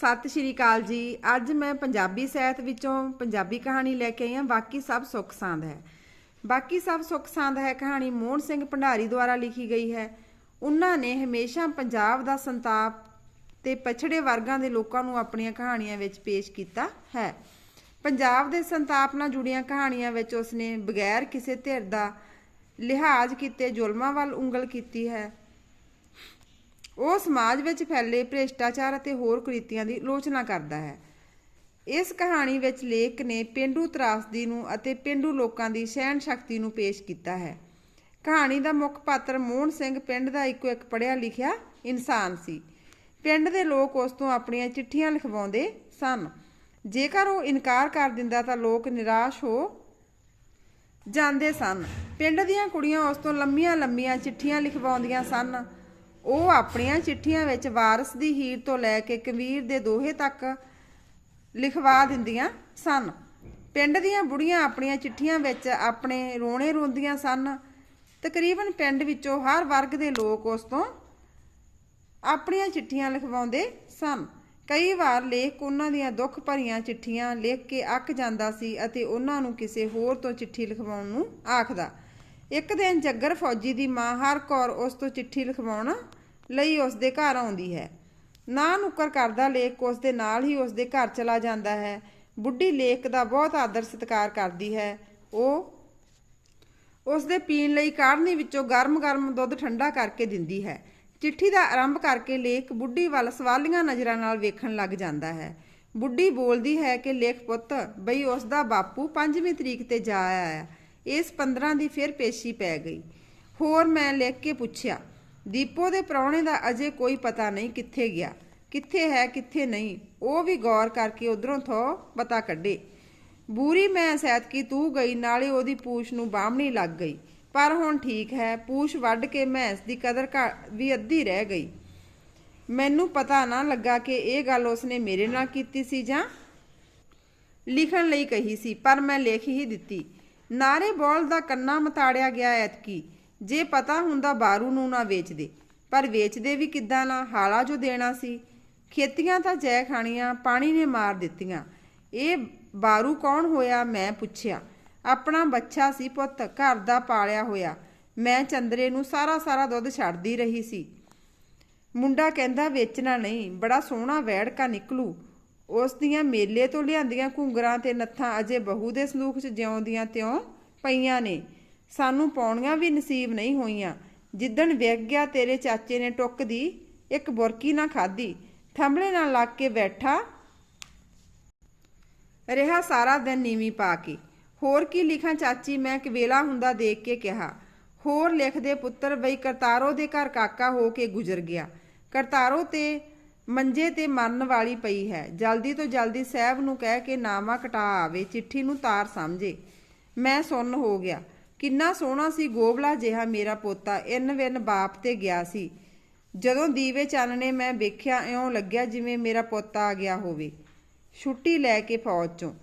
ਸਤਿ ਸ਼੍ਰੀ ਅਕਾਲ ਜੀ। ਅੱਜ ਮੈਂ ਪੰਜਾਬੀ ਸਾਹਿਤ ਵਿੱਚੋਂ ਪੰਜਾਬੀ ਕਹਾਣੀ ਲੈ ਕੇ ਆਈ ਹਾਂ। ਬਾਕੀ ਸਭ ਸੁੱਖ ਸਾਂਦ ਹੈ। ਬਾਕੀ ਸਭ ਸੁੱਖ ਸਾਂਦ ਹੈ ਕਹਾਣੀ ਮੋਹਨ ਸਿੰਘ ਭੰਡਾਰੀ ਦੁਆਰਾ ਲਿਖੀ ਗਈ ਹੈ। ਉਹਨਾਂ ਨੇ ਹਮੇਸ਼ਾ ਪੰਜਾਬ ਦਾ ਸੰਤਾਪ ਤੇ ਪਛੜੇ ਵਰਗਾਂ ਦੇ ਲੋਕਾਂ ਨੂੰ ਆਪਣੀਆਂ ਕਹਾਣੀਆਂ ਵਿੱਚ ਪੇਸ਼ ਕੀਤਾ ਹੈ। ਪੰਜਾਬ ਦੇ ਸੰਤਾਪ ਨਾਲ ਜੁੜੀਆਂ ਕਹਾਣੀਆਂ ਵਿੱਚ ਉਸਨੇ ਬਗੈਰ ਕਿਸੇ ਧਿਰ ਦਾ ਲਿਹਾਜ਼ ਕੀਤੇ ਜ਼ੁਲਮਾਂ ਵੱਲ ਉਂਗਲ ਕੀਤੀ ਹੈ। ਉਹ ਸਮਾਜ ਵਿੱਚ ਫੈਲੇ ਭ੍ਰਿਸ਼ਟਾਚਾਰ ਅਤੇ ਹੋਰ ਕੁਰੀਤੀਆਂ ਦੀ ਆਲੋਚਨਾ ਕਰਦਾ ਹੈ। ਇਸ ਕਹਾਣੀ ਵਿੱਚ ਲੇਖ ਨੇ ਪਿੰਡੂ ਤਰਾਸਦੀ ਨੂੰ ਅਤੇ ਪਿੰਡੂ ਲੋਕਾਂ ਦੀ ਸਹਿਣ ਸ਼ਕਤੀ ਨੂੰ ਪੇਸ਼ ਕੀਤਾ ਹੈ। ਕਹਾਣੀ ਦਾ ਮੁੱਖ ਪਾਤਰ ਮੋਹਨ ਸਿੰਘ ਪਿੰਡ ਦਾ ਇੱਕੋ ਇੱਕ ਪੜ੍ਹਿਆ ਲਿਖਿਆ ਇਨਸਾਨ ਸੀ। ਪਿੰਡ ਦੇ ਲੋਕ ਉਸ ਤੋਂ ਆਪਣੀਆਂ ਚਿੱਠੀਆਂ ਲਿਖਵਾਉਂਦੇ ਸਨ। ਜੇਕਰ ਉਹ ਇਨਕਾਰ ਕਰ ਦਿੰਦਾ ਤਾਂ ਲੋਕ ਨਿਰਾਸ਼ ਹੋ ਜਾਂਦੇ ਸਨ। ਪਿੰਡ ਦੀਆਂ ਕੁੜੀਆਂ ਉਸ ਤੋਂ ਲੰਮੀਆਂ ਲੰਮੀਆਂ ਚਿੱਠੀਆਂ ਲਿਖਵਾਉਂਦੀਆਂ ਸਨ। ਉਹ ਆਪਣੀਆਂ ਚਿੱਠੀਆਂ ਵਿੱਚ ਵਾਰਸ ਦੀ ਹੀਰ ਤੋਂ ਲੈ ਕੇ ਕਬੀਰ ਦੇ ਦੋਹੇ ਤੱਕ ਲਿਖਵਾ ਦਿੰਦੀਆਂ ਸਨ। ਪਿੰਡ ਦੀਆਂ ਬੁੜੀਆਂ ਆਪਣੀਆਂ ਚਿੱਠੀਆਂ ਵਿੱਚ ਆਪਣੇ ਰੋਣੇ ਰੋਂਦੀਆਂ ਸਨ। ਤਕਰੀਬਨ ਪਿੰਡ ਵਿੱਚੋਂ ਹਰ ਵਰਗ ਦੇ ਲੋਕ ਉਸ ਤੋਂ ਆਪਣੀਆਂ ਚਿੱਠੀਆਂ ਲਿਖਵਾਉਂਦੇ ਸਨ। ਕਈ ਵਾਰ ਲੇਖ ਉਹਨਾਂ ਦੀਆਂ ਦੁੱਖ ਭਰੀਆਂ ਚਿੱਠੀਆਂ ਲਿਖ ਕੇ ਅੱਕ ਜਾਂਦਾ ਸੀ ਅਤੇ ਉਹਨਾਂ ਨੂੰ ਕਿਸੇ ਹੋਰ ਤੋਂ ਚਿੱਠੀ ਲਿਖਵਾਉਣ ਨੂੰ ਆਖਦਾ। ਇੱਕ ਦਿਨ ਜੱਗਰ ਫੌਜੀ ਦੀ ਮਾਂ ਹਰ ਕੌਰ ਉਸ ਤੋਂ ਚਿੱਠੀ ਲਿਖਵਾਉਣ ਲਈ ਉਸ ਦੇ ਘਰ ਆਉਂਦੀ ਹੈ। ਨਾ ਨੁੱਕਰ ਕਰਦਾ ਲੇਖ ਉਸ ਦੇ ਨਾਲ ਹੀ ਉਸ ਦੇ ਘਰ ਚਲਾ ਜਾਂਦਾ ਹੈ। ਬੁੱਢੀ ਲੇਖ ਦਾ ਬਹੁਤ ਆਦਰ ਸਤਿਕਾਰ ਕਰਦੀ ਹੈ। ਉਹ ਉਸ ਦੇ ਪੀਣ ਲਈ ਕਾੜਨੀ ਵਿੱਚੋਂ ਗਰਮ-ਗਰਮ ਦੁੱਧ ਠੰਡਾ ਕਰਕੇ ਦਿੰਦੀ ਹੈ। ਚਿੱਠੀ ਦਾ ਆਰੰਭ ਕਰਕੇ ਲੇਖ ਬੁੱਢੀ ਵੱਲ ਸਵਾਲੀਆਂ ਨਜ਼ਰਾਂ ਨਾਲ ਵੇਖਣ ਲੱਗ ਜਾਂਦਾ ਹੈ। ਬੁੱਢੀ ਬੋਲਦੀ ਹੈ ਕਿ, ਲੇਖ ਪੁੱਤ, ਬਈ ਉਸ ਦਾ ਬਾਪੂ 5ਵੀਂ ਤਰੀਕ ਤੇ ਜਾ ਆਇਆ ਇਸ 15 ਦੀ ਫਿਰ ਪੇਸ਼ੀ ਪੈ ਗਈ। ਹੋਰ ਮੈਂ ਲਿਖ ਕੇ ਪੁੱਛਿਆ, ਦੀਪੋ ਦੇ ਪ੍ਰਾਹੁਣੇ ਦਾ ਅਜੇ ਕੋਈ ਪਤਾ ਨਹੀਂ ਕਿੱਥੇ ਗਿਆ, ਕਿੱਥੇ ਹੈ, ਕਿੱਥੇ ਨਹੀਂ, ਉਹ ਵੀ ਗੌਰ ਕਰਕੇ ਉਧਰੋਂ ਥੋ ਪਤਾ ਕੱਢੇ। ਬੂਰੀ ਮੈਂ ਸੈਤ ਕੀ ਤੂੰ ਗਈ, ਨਾਲੇ ਉਹਦੀ ਪੂਛ ਨੂੰ ਬਾਹਮਣੀ ਲੱਗ ਗਈ। ਪਰ ਹੁਣ ਠੀਕ ਹੈ, ਪੂਛ ਵੱਢ ਕੇ ਮੈਂਸ ਦੀ ਕਦਰ ਘ- ਵੀ ਅੱਧੀ ਰਹਿ ਗਈ। ਮੈਨੂੰ ਪਤਾ ਨਾ ਲੱਗਾ ਕਿ ਇਹ ਗੱਲ ਉਸਨੇ ਮੇਰੇ ਨਾਲ ਕੀਤੀ ਸੀ ਜਾਂ ਲਿਖਣ ਲਈ ਕਹੀ ਸੀ, ਪਰ ਮੈਂ ਲਿਖ ਹੀ ਦਿੱਤੀ। ਨਾਰੇ ਬੋਲ ਦਾ ਕੰਨਾ ਮਤਾੜਿਆ ਗਿਆ ਐਤਕੀ। ਜੇ ਪਤਾ ਹੁੰਦਾ ਬਾਰੂ ਨੂੰ ਨਾ ਵੇਚਦੇ, ਪਰ ਵੇਚਦੇ ਵੀ ਕਿੱਦਾਂ ਨਾ, ਹਾਲਾ ਜੋ ਦੇਣਾ ਸੀ। ਖੇਤੀਆਂ ਤਾਂ ਜੈ ਖਾਣੀਆਂ, ਪਾਣੀ ਨੇ ਮਾਰ ਦਿੱਤੀਆਂ। ਇਹ ਬਾਰੂ ਕੌਣ ਹੋਇਆ, ਮੈਂ ਪੁੱਛਿਆ। ਆਪਣਾ ਬੱਚਾ ਸੀ ਪੁੱਤ, ਘਰ ਦਾ ਪਾਲਿਆ ਹੋਇਆ। ਮੈਂ ਚੰਦਰੇ ਨੂੰ ਸਾਰਾ ਸਾਰਾ ਦੁੱਧ ਛੱਡਦੀ ਰਹੀ ਸੀ। ਮੁੰਡਾ ਕਹਿੰਦਾ, ਵੇਚਣਾ ਨਹੀਂ, ਬੜਾ ਸੋਹਣਾ ਵੈੜਕਾ ਨਿਕਲੂ। ਉਸ ਦੀਆਂ ਮੇਲੇ ਤੋਂ ਲਿਆਂਦੀਆਂ ਘੁੰਗਰਾਂ ਤੇ ਨੱਥਾਂ ਅਜੇ ਬਹੂ ਦੇ ਸੰਦੂਖ 'ਚ ਜਿਉਂਦੀਆਂ ਤਿਉਂ ਪਈਆਂ ਨੇ। ਸਾਨੂੰ ਪਾਉਣੀਆਂ ਵੀ ਨਸੀਬ ਨਹੀਂ ਹੋਈਆਂ। ਜਿੱਦਣ ਵਿਕ ਗਿਆ ਤੇਰੇ ਚਾਚੇ ਨੇ ਟੁੱਕ ਦੀ ਇੱਕ ਬੁਰਕੀ ਨਾ ਖਾਧੀ। ਥੰਬਲੇ ਨਾਲ ਲੱਗ ਕੇ ਬੈਠਾ। ਰਿਹਾ ਸਾਰਾ ਦਿਨ ਨੀਵੀਂ ਪਾ ਕੇ। ਹੋਰ ਕੀ ਲਿਖਾਂ ਚਾਚੀ, ਮੈਂ ਕਵੇਲਾ ਹੁੰਦਾ ਦੇਖ ਕੇ ਕਿਹਾ। ਹੋਰ ਲਿਖਦੇ ਪੁੱਤਰ, ਬਈ ਕਰਤਾਰੋ ਦੇ ਘਰ ਕਾਕਾ ਹੋ ਕੇ ਗੁਜ਼ਰ ਗਿਆ। ਕਰਤਾਰੋ ਤੇ ਮੰਜੇ ਤੇ ਮਰਨ ਵਾਲੀ ਪਈ ਹੈ। ਜਲਦੀ ਤੋਂ ਜਲਦੀ ਸਾਹਿਬ ਨੂੰ ਕਹਿ ਕੇ ਨਾਮਾ ਕਟਾ ਆਵੇ, ਚਿੱਠੀ ਨੂੰ ਤਾਰ ਸਮਝੇ। ਮੈਂ ਸੁੰਨ ਹੋ ਗਿਆ। ਕਿੰਨਾ ਸੋਹਣਾ ਸੀ ਗੋਬਲਾ ਜਿਹਾ ਮੇਰਾ ਪੋਤਾ, ਇਨ ਵਿਨ ਬਾਪ ਤੇ ਗਿਆ ਸੀ। ਜਦੋਂ ਦੀਵੇ ਚਾਨਣੇ ਮੈਂ ਵੇਖਿਆ, ਇਉਂ ਲੱਗਿਆ ਜਿਵੇਂ ਮੇਰਾ ਪੋਤਾ ਆ ਗਿਆ ਹੋਵੇ। ਛੁੱਟੀ ਲੈ ਕੇ ਫੌਜ ਚੋਂ।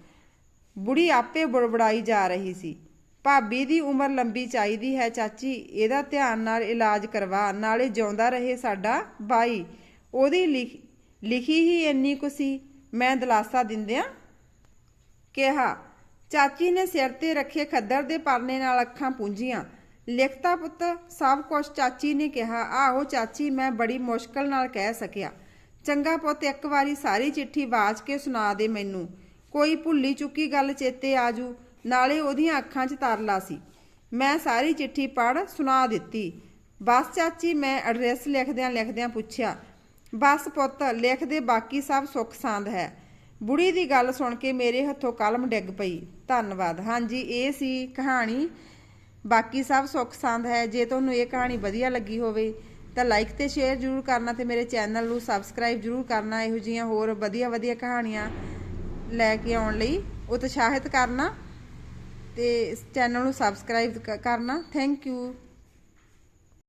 ਬੁੜੀ ਆਪੇ ਬੜਬੜਾਈ ਜਾ ਰਹੀ ਸੀ। ਭਾਬੀ ਦੀ ਉਮਰ ਲੰਬੀ ਚਾਹੀਦੀ ਹੈ, ਚਾਚੀ, ਇਹਦਾ ਧਿਆਨ ਨਾਲ ਇਲਾਜ ਕਰਵਾ, ਨਾਲੇ ਜਿਉਂਦਾ ਰਹੇ ਸਾਡਾ ਬਾਈ। ਉਹਦੀ ਲਿਖ- ਲਿਖੀ ਹੀ ਇੰਨੀ ਕੁ ਸੀ, ਮੈਂ ਦਿਲਾਸਾ ਦਿੰਦਿਆਂ ਕਿਹਾ, ਚਾਚੀ ਨੇ ਸਿਰ ਤੇ ਰੱਖੇ ਖੱਦਰ ਦੇ ਪਰਨੇ ਨਾਲ ਅੱਖਾਂ ਪੂੰਝੀਆਂ। ਲਿਖਤਾ ਪੁੱਤ, ਸਭ ਕੁਝ ਚਾਚੀ ਨੇ ਕਿਹਾ। ਆਹੋ ਚਾਚੀ, ਮੈਂ ਬੜੀ ਮੁਸ਼ਕਲ ਨਾਲ ਕਹਿ ਸਕਿਆ। ਚੰਗਾ ਪੁੱਤ, ਇੱਕ ਵਾਰੀ ਸਾਰੀ ਚਿੱਠੀ ਵਾਚ ਕੇ ਸੁਣਾ ਦੇ ਮੈਨੂੰ। ਕੋਈ ਭੁੱਲੀ ਚੁੱਕੀ ਗੱਲ ਚੇਤੇ ਆਜੂ ਨਾਲੇ ਉਹਦੀਆਂ ਅੱਖਾਂ 'ਚ ਤਰਲਾ ਸੀ। ਮੈਂ ਸਾਰੀ ਚਿੱਠੀ ਪੜ੍ਹ ਸੁਣਾ ਦਿੱਤੀ। ਬਸ ਚਾਚੀ, ਮੈਂ ਐਡਰੈਸ ਲਿਖਦਿਆਂ ਲਿਖਦਿਆਂ ਪੁੱਛਿਆ ਬਸ ਪੁੱਤ, ਲਿਖ ਦੇ ਬਾਕੀ ਸਭ ਸੁੱਖ ਸਾਂਦ ਹੈ। ਬੁੜੀ ਦੀ ਗੱਲ ਸੁਣ ਕੇ ਮੇਰੇ ਹੱਥੋਂ ਕਲਮ ਡਿੱਗ ਪਈ। ਧੰਨਵਾਦ। ਹਾਂਜੀ, ਇਹ ਸੀ ਕਹਾਣੀ। ਬਾਕੀ ਸਭ ਸੁੱਖ ਸਾਂਦ ਹੈ। ਜੇ ਤੁਹਾਨੂੰ ਇਹ ਕਹਾਣੀ ਵਧੀਆ ਲੱਗੀ ਹੋਵੇ, ਤਾਂ ਲਾਈਕ ਤੇ ਸ਼ੇਅਰ ਜ਼ਰੂਰ ਕਰਨਾ ਤੇ ਮੇਰੇ ਚੈਨਲ ਨੂੰ ਸਬਸਕ੍ਰਾਈਬ ਜ਼ਰੂਰ ਕਰਨਾ। ਇਹੋ ਜਿਹੀਆਂ ਹੋਰ ਵਧੀਆ ਵਧੀਆ ਕਹਾਣੀਆਂ ਲੈ ਕੇ ਆਉਣ ਲਈ ਉਤਸ਼ਾਹਿਤ ਕਰਨਾ ਤੇ ਚੈਨਲ ਨੂੰ ਸਬਸਕ੍ਰਾਈਬ ਕ- ਕਰਨਾ। Thank you